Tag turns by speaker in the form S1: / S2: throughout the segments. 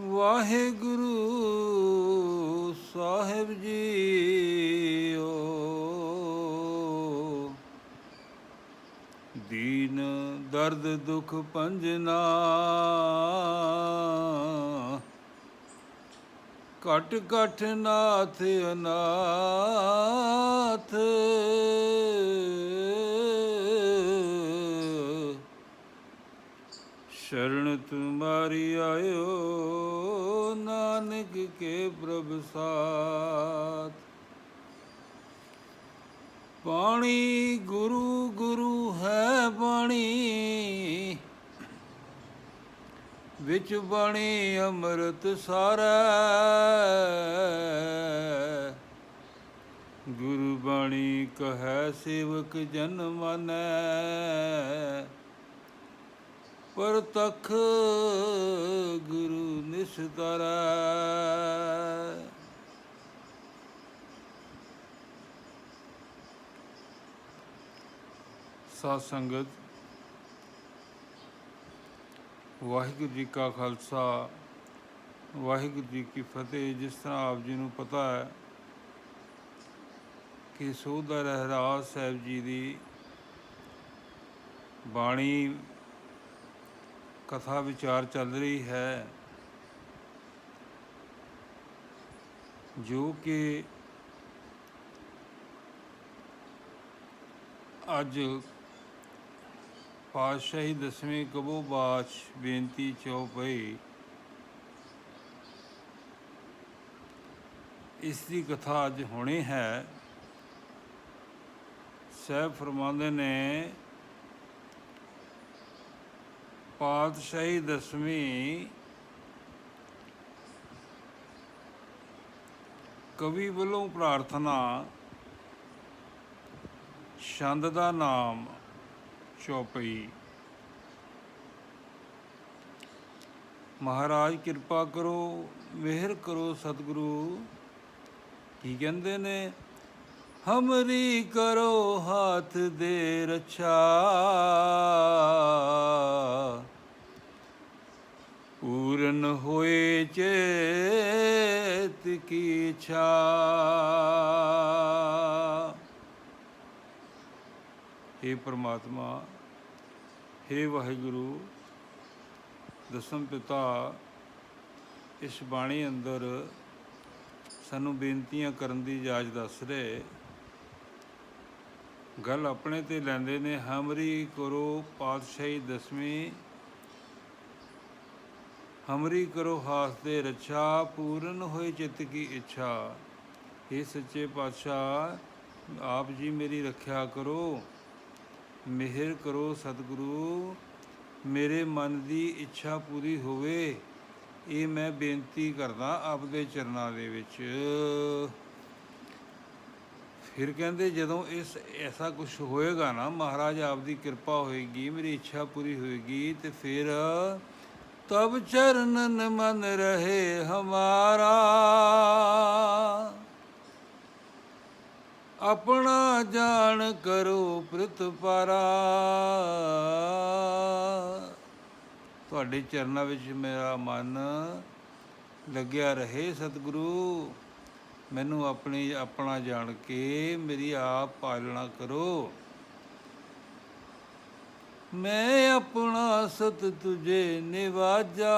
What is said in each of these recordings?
S1: ਵਾਹਿਗੁਰੂ ਸਾਹਿਬ JIO. ਦੀਨ ਦਰਦ ਦੁਖ ਪੰਜਨਾ ਕਟ ਕਟ ਨਾਥ ਅਨਾਥ। ਸ਼ਰਨ ਤੁਮਾਰੀ ਆਇਓ, ਨਾਨਕ ਕੇ ਪ੍ਰਭ ਸਾਥ। ਪਾਣੀ ਗੁਰੂ ਗੁਰੂ ਹੈ ਬਾਣੀ, ਵਿੱਚ ਬਾਣੀ ਅੰਮ੍ਰਿਤ ਸਾਰਾ। ਗੁਰੂ ਬਾਣੀ ਕਹੈ ਸੇਵਕ ਜਨ ਮਾਨੈ ਪਰ ਤਖ ਗੁਰੂ ਨਿਸਤਰੈ ਸਾਧ ਸੰਗਤ, ਵਾਹਿਗੁਰੂ ਜੀ ਕਾ ਖਾਲਸਾ, ਵਾਹਿਗੁਰੂ ਜੀ ਕੀ ਫਤਿਹ। ਜਿਸ ਤਰ੍ਹਾਂ ਆਪ ਜੀ ਨੂੰ ਪਤਾ ਹੈ ਕਿ ਸੋਧਾ ਰਹਿਰਾਜ ਸਾਹਿਬ ਜੀ ਦੀ ਬਾਣੀ ਕਥਾ ਵਿਚਾਰ ਚੱਲ ਰਹੀ ਹੈ। ਜੋ ਕਿ ਅੱਜ ਪਾਤਸ਼ਾਹੀ ਦਸਵੇਂ ਕਬੋ ਬਾਚ ਬੇਨਤੀ ਚਉਪਈ ਇਸ ਦੀ ਕਥਾ ਅੱਜ ਹੋਣੀ ਹੈ। ਸਹਿਬ ਫਰਮਾਉਂਦੇ ਨੇ ਪਾਤਸ਼ਾਹੀ ਦਸਵੀਂ ਕਵੀ ਵੱਲੋਂ ਪ੍ਰਾਰਥਨਾ ਛੰਦ ਦਾ ਨਾਮ ਚੌਪਈ। ਮਹਾਰਾਜ ਕਿਰਪਾ ਕਰੋ, ਮਿਹਰ ਕਰੋ ਸਤਿਗੁਰੂ। ਕੀ ਕਹਿੰਦੇ ਨੇ? ਹਮਰੀ ਕਰੋ ਹੱਥ ਦੇ ਰਛਾ। ਪੂਰਨ ਹੋਏ ਚੇਤ ਕੀ ਇੱਛਾ। हे ਪ੍ਰਮਾਤਮਾ हे ਵਾਹਿਗੁਰੂ, ਦਸਮ ਪਿਤਾ, ਇਸ ਬਾਣੀ ਅੰਦਰ ਸਾਨੂੰ ਬੇਨਤੀਆਂ ਕਰਨ ਦੀ ਇਜਾਜ਼ਤ ਦੱਸ ਰਹੇ। ਗੱਲ ਆਪਣੇ ਤੇ ਲੈਂਦੇ ਨੇ, ਹਮਰੀ ਕਰੋ ਪਾਤਸ਼ਾਹੀ ਦਸਵੀਂ ਹਮਰੀ ਕਰੋ ਹਾਸ ਦੇ ਰੱਛਾ, ਪੂਰਨ ਹੋਏ ਚਿੱਤ ਕੀ ਇੱਛਾ। ਇਹ ਸੱਚੇ ਪਾਤਸ਼ਾਹ, ਆਪ ਜੀ ਮੇਰੀ ਰੱਖਿਆ ਕਰੋ। ਮਿਹਰ ਕਰੋ ਸਤਿਗੁਰੂ, ਮੇਰੇ ਮਨ ਦੀ ਇੱਛਾ ਪੂਰੀ ਹੋਵੇ। ਇਹ ਮੈਂ ਬੇਨਤੀ ਕਰਦਾ ਆਪਦੇ ਚਰਨਾਂ ਦੇ ਵਿੱਚ। ਫਿਰ ਕਹਿੰਦੇ, ਜਦੋਂ ਇਸ, ਐਸਾ ਕੁਝ ਹੋਏਗਾ ਨਾ, ਮਹਾਰਾਜ ਆਪ ਦੀ ਕਿਰਪਾ ਹੋਏਗੀ, ਮੇਰੀ ਇੱਛਾ ਪੂਰੀ ਹੋਏਗੀ, ਤੇ ਫਿਰ ਤਬ ਚਰਨਨ ਮਨ ਰਹੇ ਹਮਾਰਾ। ਆਪਣਾ ਜਾਣ ਕਰੋ ਪ੍ਰਤਪਾਰਾ ਤੁਹਾਡੇ ਚਰਨਾਂ ਵਿੱਚ ਮੇਰਾ ਮਨ ਲੱਗਿਆ ਰਹੇ ਸਤਿਗੁਰੂ। ਮੈਨੂੰ ਆਪਣੀ ਆਪਣਾ ਜਾਣ ਕੇ ਮੇਰੀ ਆਪ ਪਾਲਣਾ ਕਰੋ। ਮੈਂ ਆਪਣਾ ਸਤ ਤੁਝੇ ਨਿਵਾਜਾ।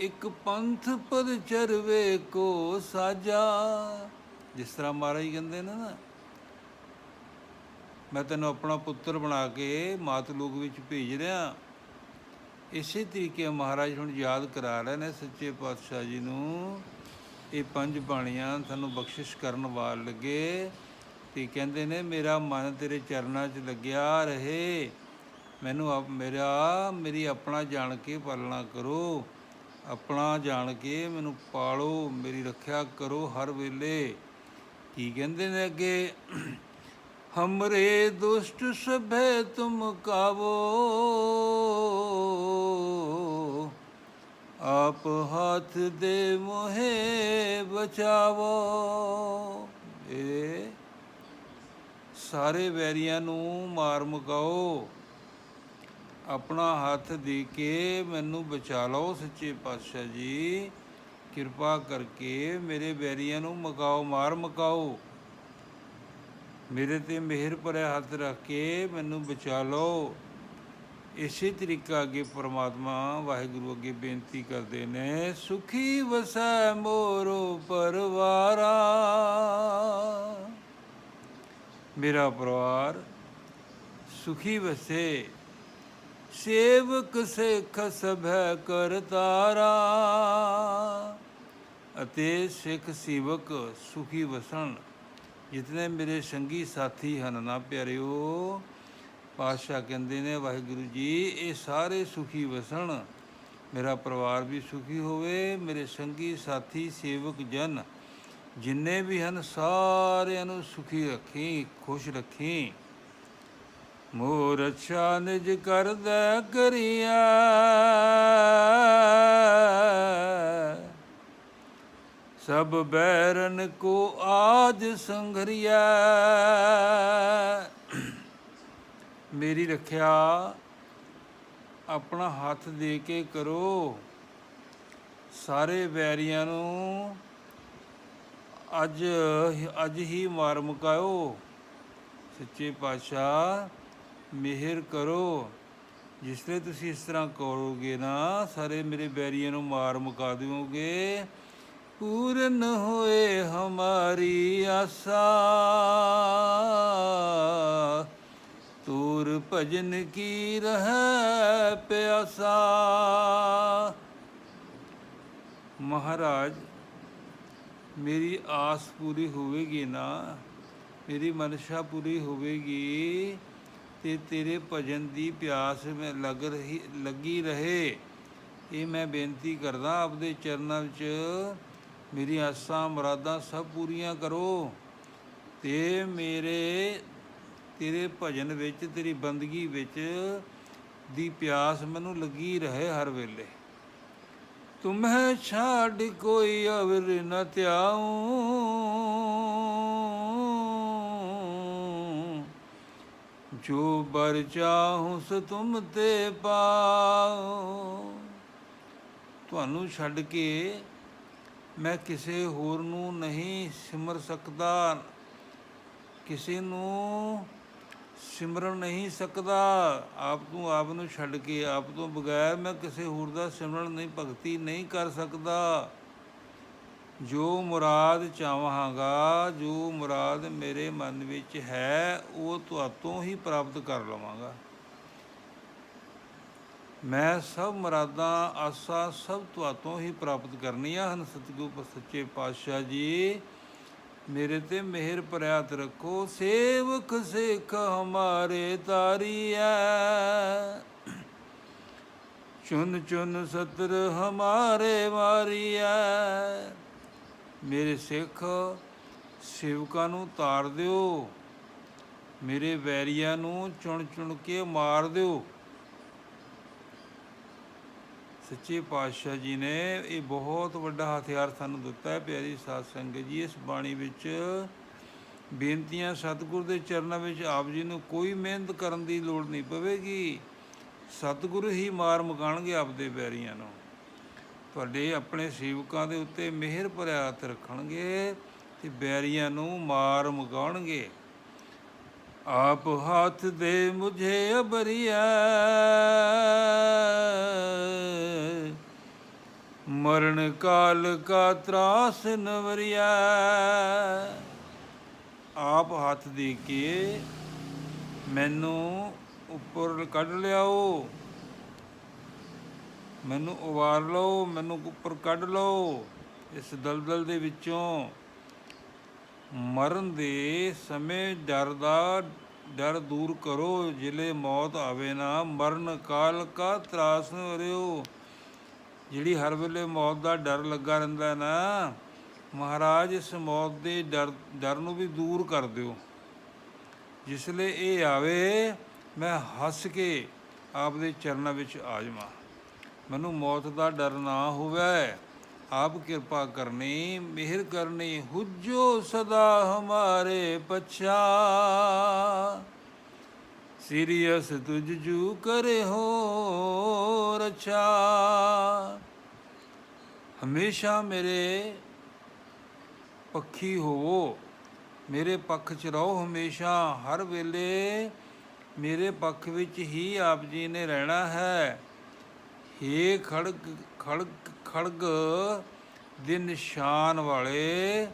S1: ਇੱਕ ਪੰਥ ਪਦ ਚਰਵੇ ਕੋ ਸਾਜਾ। ਜਿਸ ਤਰ੍ਹਾਂ ਮਹਾਰਾਜ ਕਹਿੰਦੇ ਨੇ ਨਾ, ਮੈਂ ਤੈਨੂੰ ਆਪਣਾ ਪੁੱਤਰ ਬਣਾ ਕੇ ਮਾਤ ਲੋਕ ਵਿੱਚ ਭੇਜ ਰਿਹਾ। ਇਸੇ ਤਰੀਕੇ ਮਹਾਰਾਜ ਹੁਣ ਯਾਦ ਕਰਾ ਰਹੇ ਨੇ ਸੱਚੇ ਪਾਤਸ਼ਾਹ ਜੀ ਨੂੰ। ਇਹ ਪੰਜ ਬਾਣੀਆਂ ਤੁਹਾਨੂੰ ਬਖਸ਼ਿਸ਼ ਕਰਨ ਵਾਲ ਲੱਗੇ। ਤੇ ਕਹਿੰਦੇ ਨੇ, ਮੇਰਾ ਮਨ ਤੇਰੇ ਚਰਨਾਂ 'ਚ ਲੱਗਿਆ ਰਹੇ। ਮੈਨੂੰ ਆਪ, ਮੇਰਾ, ਮੇਰੀ ਆਪਣਾ ਜਾਣ ਕੇ ਪਾਲਣਾ ਕਰੋ। ਆਪਣਾ ਜਾਣ ਕੇ ਮੈਨੂੰ ਪਾਲੋ, ਮੇਰੀ ਰੱਖਿਆ ਕਰੋ ਹਰ ਵੇਲੇ। ਕੀ ਕਹਿੰਦੇ ਨੇ ਅੱਗੇ? ਹਮਰੇ ਦੁਸ਼ਟ ਸਭੇ ਤੁਮ ਕਾਵੋ। ਆਪ ਹੱਥ ਦੇ ਮੋਹੇ ਬਚਾਵੋ। ਇਹ ਸਾਰੇ ਵੈਰੀਆਂ ਨੂੰ ਮਾਰ ਮੁਕਾਓ। ਆਪਣਾ ਹੱਥ ਦੇ ਕੇ ਮੈਨੂੰ ਬਚਾ ਲਓ ਸੱਚੇ ਪਾਤਸ਼ਾਹ ਜੀ। ਕਿਰਪਾ ਕਰਕੇ ਮੇਰੇ ਵੈਰੀਆਂ ਨੂੰ ਮਕਾਓ, ਮਾਰ ਮਕਾਓ। ਮੇਰੇ ਤੇ ਮਿਹਰ ਭਰਿਆ ਹੱਥ ਰੱਖ ਕੇ ਮੈਨੂੰ ਬਚਾ ਲਓ। ਇਸੇ ਤਰੀਕਾ ਅੱਗੇ ਪ੍ਰਮਾਤਮਾ ਵਾਹਿਗੁਰੂ ਅੱਗੇ ਬੇਨਤੀ ਕਰਦੇ ਨੇ, ਸੁਖੀ ਵਸੈ ਮੋਰੋ ਪਰਵਾਰਾ। ਮੇਰਾ ਪਰਿਵਾਰ ਸੁਖੀ ਵਸੇ। ਸੇਵਕ ਸਿੱਖ ਸਭੈ ਕਰਤਾਰਾ ਅਤੇ ਸਿੱਖ ਸੇਵਕ ਸੁਖੀ ਵਸਣ। ਜਿਤਨੇ ਮੇਰੇ ਸੰਗੀ ਸਾਥੀ ਹਨ ਨਾ ਪਿਆਰਿਓ, ਪਾਤਸ਼ਾਹ ਕਹਿੰਦੇ ਨੇ, ਵਾਹਿਗੁਰੂ ਜੀ, ਇਹ ਸਾਰੇ ਸੁਖੀ ਵਸਣ। ਮੇਰਾ ਪਰਿਵਾਰ ਵੀ ਸੁਖੀ ਹੋਵੇ, ਮੇਰੇ ਸੰਗੀ ਸਾਥੀ ਸੇਵਕ ਜਨ। ਜਿੰਨੇ ਵੀ ਹਨ, ਸਾਰਿਆਂ ਨੂੰ ਸੁਖੀ ਰੱਖੀ, ਖੁਸ਼ ਰੱਖੀ। ਮੋਰ ਅੱਛਾ ਨਿਜ ਕਰਦਾ ਕਰਿਆ। ਸਭ ਬੈਰਨ ਕੋ ਆਜ ਸੰਘਰਿਆ। ਮੇਰੀ ਰੱਖਿਆ, ਆਪਣਾ ਹੱਥ ਦੇ ਕੇ ਕਰੋ। ਸਾਰੇ ਵੈਰੀਆਂ ਨੂੰ ਅੱਜ ਅੱਜ ਹੀ ਮਾਰ ਮੁਕਾਓ ਸੱਚੇ ਪਾਤਸ਼ਾਹ, ਮਿਹਰ ਕਰੋ। ਜਿਸ ਲਈ ਤੁਸੀਂ ਇਸ ਤਰ੍ਹਾਂ ਕਰੋਗੇ ਨਾ, ਸਾਰੇ ਮੇਰੇ ਬੈਰੀਆਂ ਨੂੰ ਮਾਰ ਮੁਕਾ ਦਿਓਗੇ। ਪੂਰਨ ਹੋਏ ਹਮਾਰੀ ਆਸਾ। ਤੂਰ ਭਜਨ ਕੀ ਰਹਿ ਪਿਆਸਾ। ਮਹਾਰਾਜ ਮੇਰੀ ਆਸ ਪੂਰੀ ਹੋਵੇਗੀ ਨਾ, ਮੇਰੀ ਮਨਸ਼ਾ ਪੂਰੀ ਹੋਵੇਗੀ ਤੇ ਤੇਰੇ ਭਜਨ ਦੀ ਪਿਆਸ ਮੈਂ ਲੱਗ ਰਹੀ, ਲੱਗੀ ਰਹੇ। ਇਹ ਮੈਂ ਬੇਨਤੀ ਕਰਦਾ ਆਪਦੇ ਚਰਨਾਂ ਵਿੱਚ, ਮੇਰੀ ਆਸਾਂ ਮੁਰਾਦਾਂ ਸਭ ਪੂਰੀਆਂ ਕਰੋ ਤੇ ਮੇਰੇ, ਤੇਰੇ ਭਜਨ ਵਿੱਚ, ਤੇਰੀ ਬੰਦਗੀ ਵਿੱਚ ਦੀ ਪਿਆਸ ਮੈਨੂੰ ਲੱਗੀ ਰਹੇ ਹਰ ਵੇਲੇ। ਤੁਮਹਿ ਛਾੜ ਕੋਈ ਅਵਰ ਨ ਧਿਆਉ। ਜੋ ਬਰ ਚਾਹੂੰ ਸ ਤੁਮ ਤੇ ਪਾਉ। ਤੁਹਾਨੂੰ ਛੱਡ ਕੇ ਮੈਂ ਕਿਸੇ ਹੋਰ ਨੂੰ ਨਹੀਂ ਸਿਮਰ ਸਕਦਾ। ਕਿਸੇ ਨੂੰ ਸਿਮਰਨ ਨਹੀਂ ਸਕਦਾ। ਆਪ ਤੋਂ ਆਪ ਨੂੰ ਛੱਡ ਕੇ, ਆਪ ਤੋਂ ਬਗੈਰ ਮੈਂ ਕਿਸੇ ਹੋਰ ਦਾ ਸਿਮਰਨ ਨਹੀਂ, ਭਗਤੀ ਨਹੀਂ ਕਰ ਸਕਦਾ। ਜੋ ਮੁਰਾਦ ਚਾਹਾਂਗਾ ਜੋ ਮੁਰਾਦ ਮੇਰੇ ਮਨ ਵਿੱਚ ਹੈ, ਉਹ ਤੁਹਾਤੋਂ ਹੀ ਪ੍ਰਾਪਤ ਕਰ ਲਵਾਂਗਾ। ਮੈਂ ਸਭ ਮੁਰਾਦਾਂ, ਆਸਾਂ ਸਭ ਤੁਹਾਤੋਂ ਹੀ ਪ੍ਰਾਪਤ ਕਰਨੀਆਂ ਹਨ, ਸਤਿਗੁਰ ਸੱਚੇ ਪਾਤਸ਼ਾਹ ਜੀ। ਮੇਰੇ ਤੇ ਮਿਹਰ ਭਰਿਆਤ ਰੱਖੋ, ਸੇਵਕ ਸਿੱਖ ਹਮਾਰੇ ਤਾਰੀਐ ਚੁਨ ਚੁਨ ਸਤਰ ਹਮਾਰੇ ਮਾਰੀਐ ਮੇਰੇ ਸਿੱਖ ਸੇਵਕਾਂ ਨੂੰ ਤਾਰ ਦਿਓ, ਮੇਰੇ ਵੈਰੀਆਂ ਨੂੰ ਚੁਣ ਚੁਣ ਕੇ ਮਾਰ ਦਿਓ। ਸੱਚੇ ਪਾਤਸ਼ਾਹ ਜੀ ਨੇ ਇਹ ਬਹੁਤ ਵੱਡਾ ਹਥਿਆਰ ਸਾਨੂੰ ਦਿੱਤਾ ਹੈ, ਪਿਆਰੀ ਸਾਧ ਸੰਗਤ ਜੀ। ਇਸ ਬਾਣੀ ਵਿੱਚ ਬੇਨਤੀਆਂ ਸਤਿਗੁਰ ਦੇ ਚਰਨਾਂ ਵਿੱਚ ਆਪ ਜੀ ਨੂੰ ਕੋਈ ਮਿਹਨਤ ਕਰਨ ਦੀ ਲੋੜ ਨਹੀਂ ਪਵੇਗੀ। ਸਤਿਗੁਰ ਹੀ ਮਾਰ ਮਕਾਣਗੇ ਆਪਦੇ ਬੈਰੀਆਂ ਨੂੰ। ਤੁਹਾਡੇ ਆਪਣੇ ਸੇਵਕਾਂ ਦੇ ਉੱਤੇ ਮਿਹਰ ਭਰਿਆ ਹੱਥ ਰੱਖਣਗੇ ਤੇ ਬੈਰੀਆਂ ਨੂੰ ਮਾਰ ਮਕਾਉਣਗੇ ਆਪ ਹੱਥ ਦੇ ਮੁਝੇ ਅਬਰੀਆ ਮਰਨ ਕਾਲ ਕਾ ਤਰਾਸ ਨਵਰਿਆ ਆਪ ਹੱਥ ਦੇ ਕੇ ਮੈਨੂੰ ਉੱਪਰ ਕੱਢ ਲਿਆਓ। ਮੈਨੂੰ ਉਵਾਰ ਲਓ, ਮੈਨੂੰ ਉੱਪਰ ਕੱਢ ਲਓ। ਇਸ ਦਲਦਲ ਦੇ ਵਿੱਚੋਂ ਮਰਨ ਦੇ ਸਮੇਂ ਡਰ ਦਾ ਡਰ ਦੂਰ ਕਰੋ, ਜਿਲੇ ਮੌਤ ਆਵੇ ਨਾ, ਮਰਨ ਕਾਲ ਕਾ ਤਰਾਸ ਵਰਿਓ ਜਿਹੜੀ ਹਰ ਵੇਲੇ ਮੌਤ ਦਾ ਡਰ ਲੱਗਾ ਰਹਿੰਦਾ ਨਾ, ਮਹਾਰਾਜ ਇਸ ਮੌਤ ਦੇ ਡਰ ਡਰ ਨੂੰ ਵੀ ਦੂਰ ਕਰ ਦਿਓ। ਜਿਸ ਲਈ ਇਹ ਆਵੇ, ਮੈਂ ਹੱਸ ਕੇ ਆਪਦੇ ਚਰਨਾਂ ਵਿੱਚ ਆ ਜਾਵਾਂ। ਮੈਨੂੰ ਮੌਤ ਦਾ ਡਰ ਨਾ ਹੋਵੇ। ਆਪ ਕਿਰਪਾ ਕਰਨੀ, ਮਿਹਰ ਕਰਨੀ, ਹੁਜੋ ਸਦਾ ਹਮਾਰੇ ਪਛਾ। ਸੀਰੀਅਸ ਤੁਝ ਜੂ ਕਰੇ ਹੋ ਰਛਾ। ਹਮੇਸ਼ਾ ਮੇਰੇ ਪੱਖੀ ਹੋਵੋ, ਮੇਰੇ ਪੱਖ ਚ ਰਹੋ ਹਮੇਸ਼ਾ। ਹਰ ਵੇਲੇ ਮੇਰੇ ਪੱਖ ਵਿੱਚ ਹੀ ਆਪ ਜੀ ਨੇ ਰਹਿਣਾ ਹੈ। ਹੇ ਖੜਕ ਖੜਕ ਖੜਗ ਦੇ ਨਿਸ਼ਾਨ ਵਾਲੇ।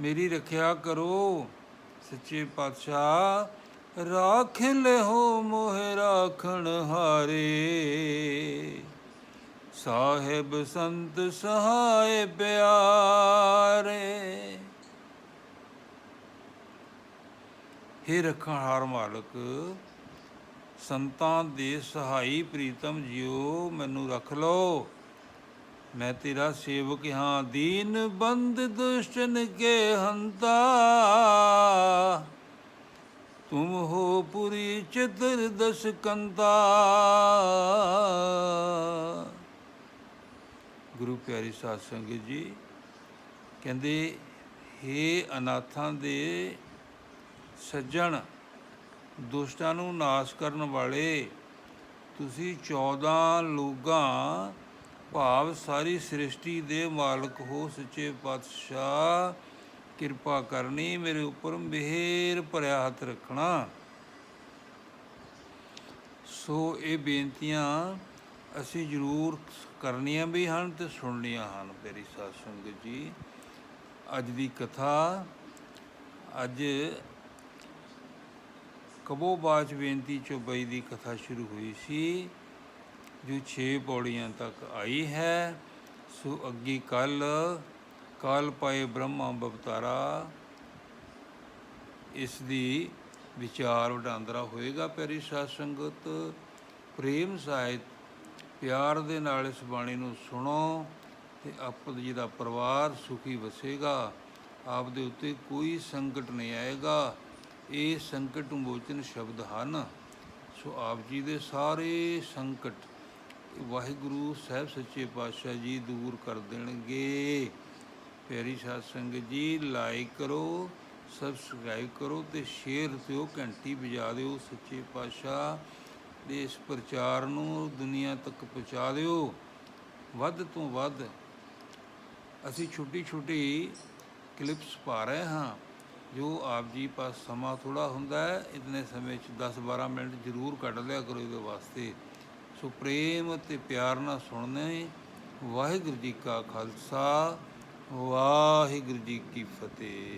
S1: ਮੇਰੀ ਰੱਖਿਆ ਕਰੋ, ਸੱਚੇ ਪਾਤਸ਼ਾਹ। ਰਾਖ ਲਿਓ ਮੋਹਿ ਰਾਖਣ ਹਾਰੇ। ਸਾਹਿਬ ਸੰਤ ਸਹਾਇ ਪਿਆਰੇ। ਹੇ ਰਖਣਹਾਰ ਮਾਲਕ ਸੰਤਾਂ ਦੇ ਸਹਾਈ ਪ੍ਰੀਤਮ ਜਿਉ ਮੈਨੂੰ ਰੱਖ ਲੋ ਮੈਂ ਤੇਰਾ ਸੇਵਕ ਹਾਂ, ਦੀਨ ਬੰਦ ਦੁਸ਼ਟਨ ਕੇ ਹੰਤਾ। ਤੁਮ ਹੋ ਪੁਰੀ ਚਤੁਰ ਦਸ ਕੰਤਾ ਗੁਰੂ ਪਿਆਰੀ ਸਾਧ ਸੰਗਤ ਜੀ, ਕਹਿੰਦੇ, ਹੇ ਅਨਾਥਾਂ ਦੇ ਸੱਜਣ ਦੁਸ਼ਟਾਂ ਨੂੰ ਨਾਸ਼ ਕਰਨ ਵਾਲੇ, ਤੁਸੀਂ 14 ਲੋਕਾਂ ਭਾਵ ਸਾਰੀ ਸ੍ਰਿਸ਼ਟੀ ਦੇ ਮਾਲਕ ਹੋ, ਸੱਚੇ ਪਾਤਸ਼ਾਹ, ਕਿਰਪਾ ਕਰਨੀ ਮੇਰੇ ਉੱਪਰ ਮਿਹਰ ਭਰਿਆ ਹੱਥ ਰੱਖਣਾ। ਸੋ ਇਹ ਬੇਨਤੀਆਂ ਅਸੀਂ ਜ਼ਰੂਰ ਕਰਨੀਆਂ ਵੀ ਹਨ ਤੇ ਸੁਣਨੀਆਂ ਹਨ, ਮੇਰੀ ਸਾਧ ਸੰਗਤ ਜੀ। ਅੱਜ ਦੀ ਕਥਾ, ਅੱਜ ਕਬੋ ਬਾਚ ਬੇਨਤੀ ਚੋਬਈ ਦੀ ਕਥਾ ਸ਼ੁਰੂ ਹੋਈ ਸੀ, ਜੋ 6 ਪੌੜੀਆਂ ਤੱਕ ਆਈ ਹੈ, ਸੋ ਅੱਗੇ ਕੱਲ, ਕਾਲ ਪਾਏ ਬ੍ਰਹਮਾ ਬਵਤਾਰਾ, ਇਸ ਦੀ ਵਿਚਾਰ ਵਡਾਂਦਰਾ ਹੋਏਗਾ ਪਿਆਰੀ ਸਾਧ ਸੰਗਤ। ਪ੍ਰੇਮ ਸਾਹਿਤ ਪਿਆਰ ਦੇ ਨਾਲ ਇਸ ਬਾਣੀ ਨੂੰ ਸੁਣੋ ਤੇ ਆਪ ਜੀ ਦਾ ਪਰਿਵਾਰ ਸੁਖੀ ਵਸੇਗਾ ਆਪ ਦੇ ਉੱਤੇ ਕੋਈ ਸੰਕਟ ਨਹੀਂ ਆਏਗਾ। ਇਹ ਸੰਕਟ ਮੋਚਨ ਸ਼ਬਦ ਹਨ। ਸੋ ਆਪ ਜੀ ਦੇ ਸਾਰੇ ਸੰਕਟ ਵਾਹਿਗੁਰੂ ਸਾਹਿਬ ਸੱਚੇ ਪਾਤਸ਼ਾਹ ਜੀ ਦੂਰ ਕਰ ਦੇਣਗੇ। ਪਿਆਰੀ ਸਾਧ ਸੰਗਤ ਜੀ ਲਾਈਕ ਕਰੋ ਸਬਸਕ੍ਰਾਈਬ ਕਰੋ ਤੇ ਸ਼ੇਅਰ ਦਿਓ, ਘੰਟੀ ਵਜਾ ਦਿਓ ਸੱਚੇ ਪਾਤਸ਼ਾਹ ਦੇ ਇਸ ਪ੍ਰਚਾਰ ਨੂੰ, ਦੁਨੀਆ ਤੱਕ ਪਹੁੰਚਾ ਦਿਓ। ਵੱਧ ਤੋਂ ਵੱਧ ਅਸੀਂ ਛੋਟੀ ਛੋਟੀ ਕਲਿੱਪਸ ਪਾ ਰਹੇ ਹਾਂ। ਜੋ ਆਪ ਜੀ ਪਾਸ ਸਮਾਂ ਥੋੜਾ ਹੁੰਦਾ ਹੈ, ਇਤਨੇ ਸਮੇਂ ਚ 10-12 ਮਿੰਟ ਜ਼ਰੂਰ ਕੱਢ ਲਿਆ ਕਰੋ ਇਹਦੇ ਵਾਸਤੇ। ਸੋ ਪ੍ਰੇਮ ਅਤੇ ਪਿਆਰ ਨਾਲ ਸੁਣਨੇ, ਵਾਹਿਗੁਰੂ ਜੀ ਕਾ ਖਾਲਸਾ, ਵਾਹਿਗੁਰੂ ਜੀ ਕੀ ਫਤਿਹ।